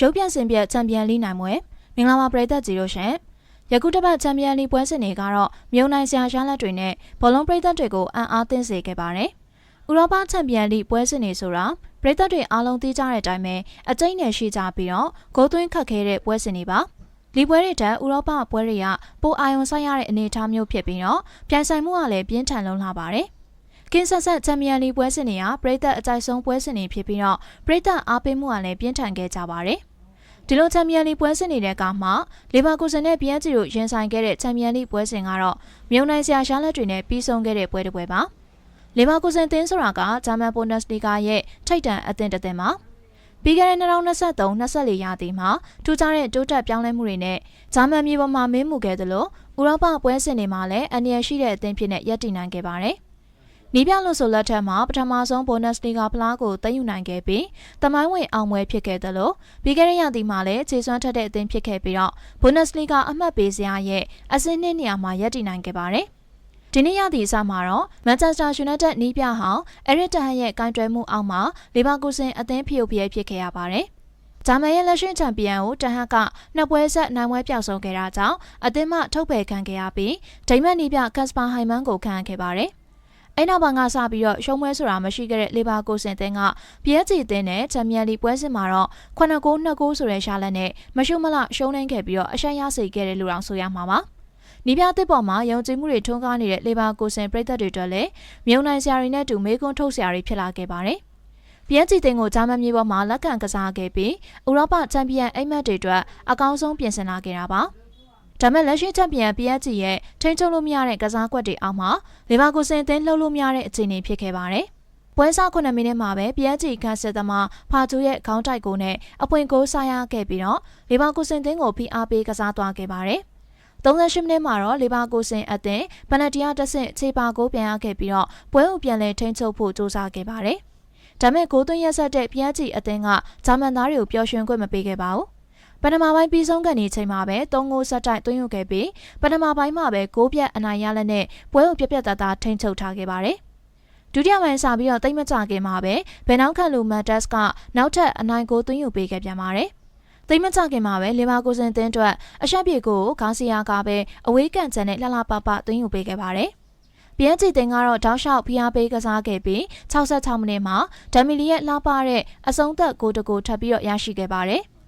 ရုပ်ပြစင်ပြချန်ပီယံလိနိုင်ပွဲမင်္ဂလာပါပရိသတ်ကြီးတို့ရှင်ယခုတစ်ပတ်ချန်ပီယံလိပွဲစဉ်တွေကတော့မြုံနိုင်စရာရလဒ်တွေနဲ့ဘောလုံးပရိသတ်တွေကိုအံ့အားသင့်စေခဲ့ပါတယ်ဥရောပချန်ပီယံလိပွဲစဉ်တွေဆိုတာပရိသတ်တွေအားလုံးသိကြတဲ့အတိုင်းပဲအကျိတ်နဲ့ရှိကြပြီးတော့ဂိုးသွင်းခတ်ခဲတဲ့ပွဲစဉ်တွေပါလီပွဲတွေတက်ဥရောပပွဲတွေကပိုအာရုံစိုက်ရတဲ့အနေအထားမျိုးဖြစ်ပြီးတော့ပြိုင်ဆိုင်မှုကလည်းပြင်းထန်လုံးလာပါတယ် ကင်းဆက်ဆက်ချန်ပီယံလိပွဲစဉ်တွေကပရိသတ်အကြိုက်ဆုံးပွဲစဉ်တွေဖြစ်ပြီးတော့ပရိသတ်အားပေးမှုကလည်းပြင်းထန်ခဲ့ကြပါတယ်။ဒီလိုချန်ပီယံလိပွဲစဉ်နေတဲ့ကမှလီဗာပူးဆန်နဲ့ PSG တို့ရင်ဆိုင်ခဲ့တဲ့ချန်ပီယံလိပွဲစဉ်ကတော့မြုံနိုင်စရာရှားလက်တွေနဲ့ပြီးဆုံးခဲ့တဲ့ပွဲတစ်ပွဲပါ။လီဗာပူးဆန်တင်းဆိုတာကဂျာမန်ဘွန်ဒက်စလီဂါရဲ့ထိပ်တန်းအသင်းတစ်သင်းပါ။ပြီးခဲ့တဲ့2023-24ရာသီမှာထူးခြားတဲ့တိုးတက်ပြောင်းလဲမှုတွေနဲ့ဂျာမန်မြေပေါ်မှာမင်းမှုခဲ့သလိုဥရောပပွဲစဉ်တွေမှာလည်းအန္တရာယ်ရှိတဲ့အသင်းဖြစ်နဲ့ရပ်တည်နိုင်ခဲ့ပါတယ်။ နီးပြလို့ဆိုလက်ထက်မှာပထမဆုံးဘိုနက်စ်လီဂါဖလားကိုသိမ်းယူနိုင်ခဲ့ပြီးတမိုင်းဝင်အောင်ပွဲဖြစ်ခဲ့တယ်လို့ပြီးခဲ့တဲ့ရာသီမှာလည်းခြေစွမ်းထက်တဲ့အသင်းဖြစ်ခဲ့ပြီးတော့ဘိုနက်စ်လီဂါအမှတ်ပေးစရာရဲ့အဆင့်နှစ်နေရာမှာရပ်တည်နိုင်ခဲ့ပါတယ်။ဒီနေ့ရသည့်အစမှာတော့မန်ချက်စတာယူနိုက်တက်နီးပြဟောင်းအရစ်တဟန်ရဲ့ကင်တွယ်မှုအောက်မှာလီဗာပူးဆင်အသင်းဖျို့ဖျဲဖြစ်ခဲ့ရပါတယ်။ဂျာမန်ရဲ့လက်ရှိချန်ပီယံကိုတဟန်ကနှစ်ပွဲဆက်နိုင်ပွဲပြောက်ဆုံးခဲ့တာကြောင့်အသင်းမှထုတ်ပယ်ခံခဲ့ရပြီးဒိမတ်နီးပြကတ်စပါဟိုင်မန်ကိုခံခဲ့ပါတယ် အဲ့နောက်ပိုင်းကစပြီးတော့ရှုံးပွဲဆိုတာမရှိခဲ့တဲ့လေဘာကိုစင်တင်းက PSG တင်းနဲ့ချန်ပီယံလိပွဲစဉ်မှာတော့9ဂိုး2ဂိုးဆိုတဲ့ရှာလက်နဲ့မရှုမလရှုံးနိုင်ခဲ့ပြီးတော့အရှက်ရစေခဲ့တယ်လို့တောင်ဆိုရမှာပါနီးပြသစ်ပေါ်မှာယုံကြည်မှုတွေထွန်းကားနေတဲ့လေဘာကိုစင်ပြည်သက်တွေအတွက်လည်းမြုံနိုင်စရာတွေနဲ့တူမေကွန်းထုတ်စရာတွေဖြစ်လာခဲ့ပါတယ်။ပြည်ချီတင်ကိုဂျာမန်မြေပေါ်မှာလက်ခံကစားခဲ့ပြီးဥရောပချန်ပီယံအိမ်မက်တွေအတွက်အကောင်းဆုံးပြင်ဆင်လာခဲ့တာပါ။ ဒါမဲ့လက်ရှိချန်ပီယံ PSG ရဲ့ထိန်းချုပ်လို့မရတဲ့ကစားကွက်တွေအောက်မှာလီဗာပူးဆင်အသင်းလှုပ်လို့မရတဲ့အခြေအနေဖြစ်ခဲ့ပါတယ်။ပွဲစား9မိနစ်မှာပဲ PSG ကန်စစ်သမားဖာဂျူရဲ့ခေါင်းတိုက်ကိုနဲ့အပွင့်ကိုစားရခဲ့ပြီးတော့လီဗာပူးဆင်အသင်းကိုဖိအားပေးကစားသွားခဲ့ပါတယ်။38မိနစ်မှာတော့လီဗာကိုစင်အသင်းပနတီယာတဆင့်ခြေပါကိုပြန်ရခဲ့ပြီးတော့ပွဲကိုပြန်လည်ထိန်းချုပ်ဖို့ကြိုးစားခဲ့ပါတယ်။ဒါမဲ့ဂိုးသွင်းရက်ဆက်တဲ့ PSG အသင်းကဂျာမန်သားတွေကိုပျော်ရွှင်ခွင့်မပေးခဲ့ပါဘူး။ ပထမပိုင်းပြီးဆုံးကန်ဒီချိန်မှာပဲ၃ဂိုးဆက်တိုက်သွင်းယူခဲ့ပြီးပထမပိုင်းမှာပဲဂိုးပြတ်အနိုင်ရလက်နဲ့ပွဲကိုပြက်ပြက်သားသားထိန်းချုပ်ထားခဲ့ပါတယ်။ဒုတိယပိုင်းစပြီးတော့တိတ်မကြခင်မှာပဲဘယ်နောက်ခန့်လူမတ်တက်စ်ကနောက်ထပ်အနိုင်ကိုသွင်းယူပေးခဲ့ပြန်ပါတယ်။သိမကြခင်မှာပဲလီဗာကိုစင်တင်းအတွက်အရှက်ပြေကိုဂါစီယာကပဲအဝေးကန်ချန်နဲ့လှလှပပသွင်းယူပေးခဲ့ပါတယ်။ပြန်ချီတင်ကတော့တောက်လျှောက်ဖိအားပေးကစားခဲ့ပြီး66မိနစ်မှာဒမ်မီလီရဲ့လှပတဲ့အဆုံးသက်ဂိုးတကူထပ်ပြီးတော့ရရှိခဲ့ပါတယ်။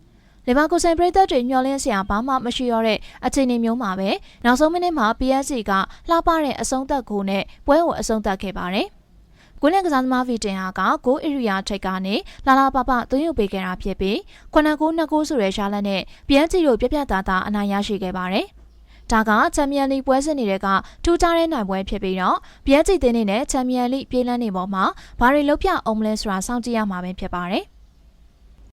လီဗာကူဆန်ပရိသတ်တွေမျှော်လင့်စရာဘာမှမရှိတော့တဲ့အခြေအနေမျိုးမှာပဲနောက်ဆုံးမိနစ်မှာ PSG ကလှပတဲ့အဆုံးသက်ဂိုးနဲ့ပွဲကိုအဆုံးသတ်ခဲ့ပါတယ်။ကွင်းလက်ကစားသမားဗီတင်ဟာကဂိုးအရီယာထိတ်ကနေလာလာပပသွင်းယူပေးခဲ့တာဖြစ်ပြီးခုနဂိုးနှစ်ဂိုးဆိုတဲ့ရှားလက်နဲ့ PSG တို့ပြပြသားသားအနိုင်ရရှိခဲ့ပါတယ်။ဒါကချန်ပီယံလိပွဲစဉ်တွေကထူးခြားတဲ့နိုင်ပွဲဖြစ်ပြီးတော့ဘီယက်ဂျီတင်းနဲ့ချန်ပီယံလိပြေးလန်းနေပေါ်မှာဘာတွေလုပ်ပြအောင်မလဲဆိုတာစောင့်ကြည့်ရမှာပဲဖြစ်ပါတယ်။